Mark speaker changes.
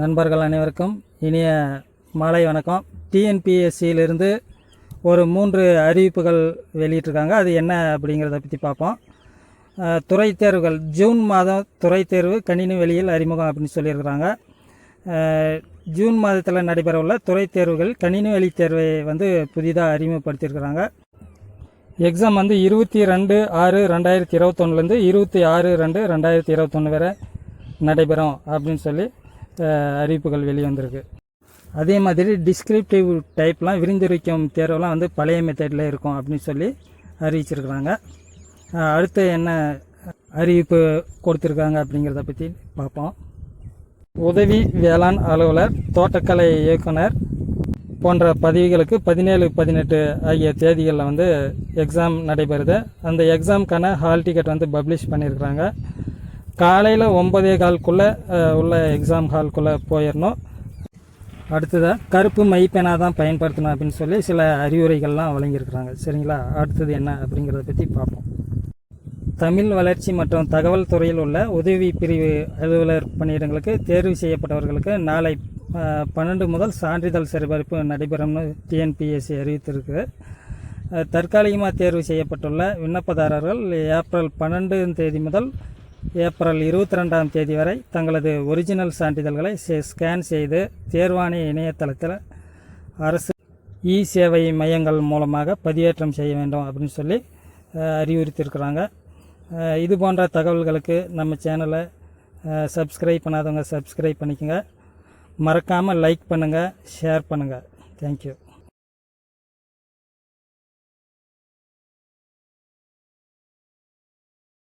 Speaker 1: நண்பர்கள் அனைவருக்கும் இனிய மாலை வணக்கம். டிஎன்பிஎஸ்சியிலிருந்து ஒரு மூன்று அறிவிப்புகள் வெளியிட்டிருக்காங்க. அது என்ன அப்படிங்கிறத பற்றி பார்ப்போம். துறை தேர்வுகள். ஜூன் மாதம் துறை தேர்வு கணினி வெளியில் அறிமுகம் அப்படின்னு சொல்லியிருக்கிறாங்க. ஜூன் மாதத்தில் நடைபெறவுள்ள துறை தேர்வுகள் கணினி வழி தேர்வை வந்து புதிதாக அறிமுகப்படுத்தியிருக்கிறாங்க. எக்ஸாம் வந்து இருபத்தி ரெண்டு ஆறு ரெண்டாயிரத்தி இருபத்தொன்னுலேருந்து இருபத்தி ஆறு ரெண்டு ரெண்டாயிரத்தி இருபத்தொன்று வரை நடைபெறும் அப்படின்னு சொல்லி அறிவிப்புகள் வெளிவந்திருக்கு. அதே மாதிரி டிஸ்கிரிப்டிவ் டைப்லாம் விரிந்துரைக்கும் தேர்வுலாம் வந்து பழைய மெத்தடில் இருக்கும் அப்படின்னு சொல்லி அறிவிச்சிருக்கிறாங்க. அடுத்து என்ன அறிவிப்பு கொடுத்துருக்காங்க அப்படிங்கிறத பற்றி பார்ப்போம். உதவி வேளாண் அலுவலர் தோட்டக்கலை இயக்குனர் போன்ற பதவிகளுக்கு பதினேழு பதினெட்டு ஆகிய தேதிகளில் வந்து எக்ஸாம் நடைபெறுது. அந்த எக்ஸாம்க்கான ஹால் டிக்கெட் வந்து பப்ளிஷ் பண்ணியிருக்கிறாங்க காலையில் ஒன்பதே கால்குள்ளே உள்ள எக்ஸாம் ஹால்குள்ளே போயிடணும் அடுத்ததாக கருப்பு மைப்பெனாக தான் பயன்படுத்தணும் அப்படின்னு சொல்லி சில அறிவுரைகள்லாம் வழங்கியிருக்கிறாங்க. சரிங்களா? அடுத்தது என்ன அப்படிங்கிறத பற்றி பார்ப்போம். தமிழ் வளர்ச்சி மற்றும் தகவல் துறையில் உள்ள உதவி பிரிவு அலுவலர் பணியிடங்களுக்கு தேர்வு செய்யப்பட்டவர்களுக்கு நாளை பன்னெண்டு முதல் சான்றிதழ் சரிபார்ப்பு நடைபெறும்னு டிஎன்பிஎஸ்சி அறிவித்திருக்கு. தற்காலிகமாக தேர்வு செய்யப்பட்டுள்ள விண்ணப்பதாரர்கள் ஏப்ரல் பன்னெண்டாம் தேதி முதல் ஏப்ரல் இருபத்தி ரெண்டாம் தேதி வரை தங்களது ஒரிஜினல் சான்றிதழ்களை ஸ்கேன் செய்து தேர்வாணைய இணையதளத்தில் அரசு இ சேவை மையங்கள் மூலமாக பதிவேற்றம் செய்ய வேண்டும் அப்படின்னு சொல்லி அறிவுறுத்தியிருக்கிறாங்க. இது போன்ற தகவல்களுக்கு நம்ம சேனலை சப்ஸ்கிரைப் பண்ணாதவங்க சப்ஸ்கிரைப் பண்ணிக்கோங்க. மறக்காமல் லைக் பண்ணுங்கள் ஷேர் பண்ணுங்கள் தேங்க்யூ